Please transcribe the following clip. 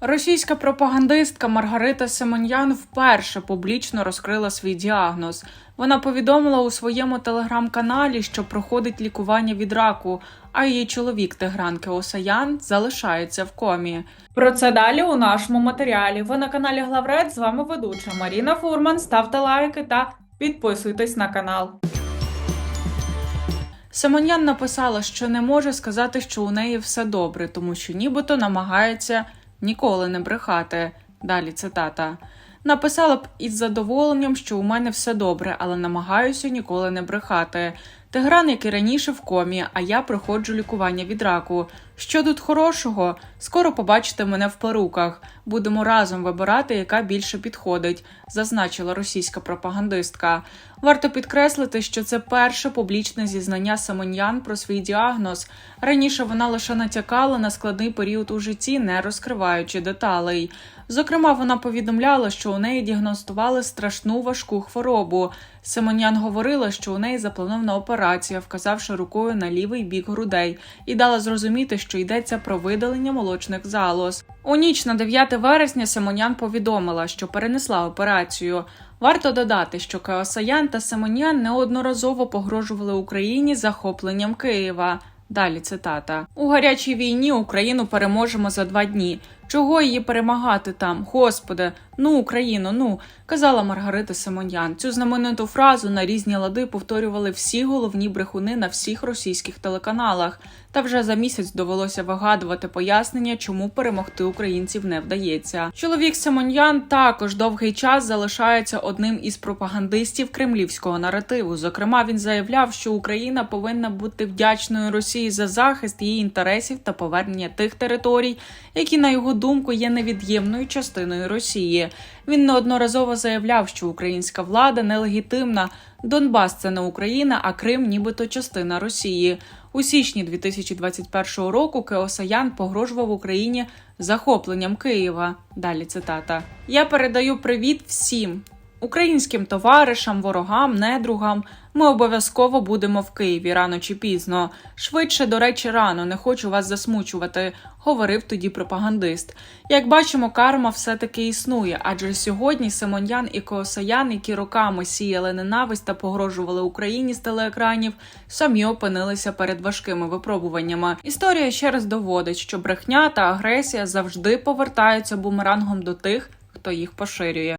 Російська пропагандистка Маргарита Семен'ян вперше публічно розкрила свій діагноз. Вона повідомила у своєму телеграм-каналі, що проходить лікування від раку, а її чоловік Тигран Кеосаян залишається в комі. Про це далі у нашому матеріалі. Ви на каналі Главред. З вами ведуча Маріна Фурман. Ставте лайки та підписуйтесь на канал. Семенян написала, що не може сказати, що у неї все добре, тому що нібито намагається ніколи не брехати. Далі цитата. Написала б із задоволенням, що у мене все добре, але намагаюся ніколи не брехати. Тигран, як і раніше в комі, а я проходжу лікування від раку. Що тут хорошого? Скоро побачите мене в перуках. Будемо разом вибирати, яка більше підходить, зазначила російська пропагандистка. Варто підкреслити, що це перше публічне зізнання Самоньян про свій діагноз. Раніше вона лише натякала на складний період у житті, не розкриваючи деталей. Зокрема, вона повідомляла, що у неї діагностували страшну важку хворобу. Семенян говорила, що у неї запланована операція, вказавши рукою на лівий бік грудей, і дала зрозуміти, що йдеться про видалення молочних залоз. У ніч на 9 вересня Семенян повідомила, що перенесла операцію. Варто додати, що Кеосаян та Семенян неодноразово погрожували Україні захопленням Києва. Далі цитата: у гарячій війні Україну переможемо за два дні. Чого її перемагати там? Господи, ну Україну, ну казала Маргарита Симонян. Цю знамениту фразу на різні лади повторювали всі головні брехуни на всіх російських телеканалах. Та вже за місяць довелося вигадувати пояснення, чому перемогти українців не вдається. Чоловік Симоньян також довгий час залишається одним із пропагандистів кремлівського наративу. Зокрема, він заявляв, що Україна повинна бути вдячною Росії за захист її інтересів та повернення тих територій, які на його думку є невід'ємною частиною Він неодноразово заявляв, що українська влада нелегітимна. Донбас це не Україна, а Крим, нібито частина Росії. У січні 2021 року Кеосаян погрожував Україні захопленням Києва. Далі цитата: Я передаю привіт всім. Українським товаришам, ворогам, недругам ми обов'язково будемо в Києві рано чи пізно. Швидше, до речі, рано не хочу вас засмучувати, говорив тоді пропагандист. Як бачимо, карма все-таки існує, адже сьогодні Симоньян і Коосаян, які роками сіяли ненависть та погрожували Україні з телеекранів, самі опинилися перед важкими випробуваннями. Історія ще раз доводить, що брехня та агресія завжди повертаються бумерангом до тих, хто їх поширює.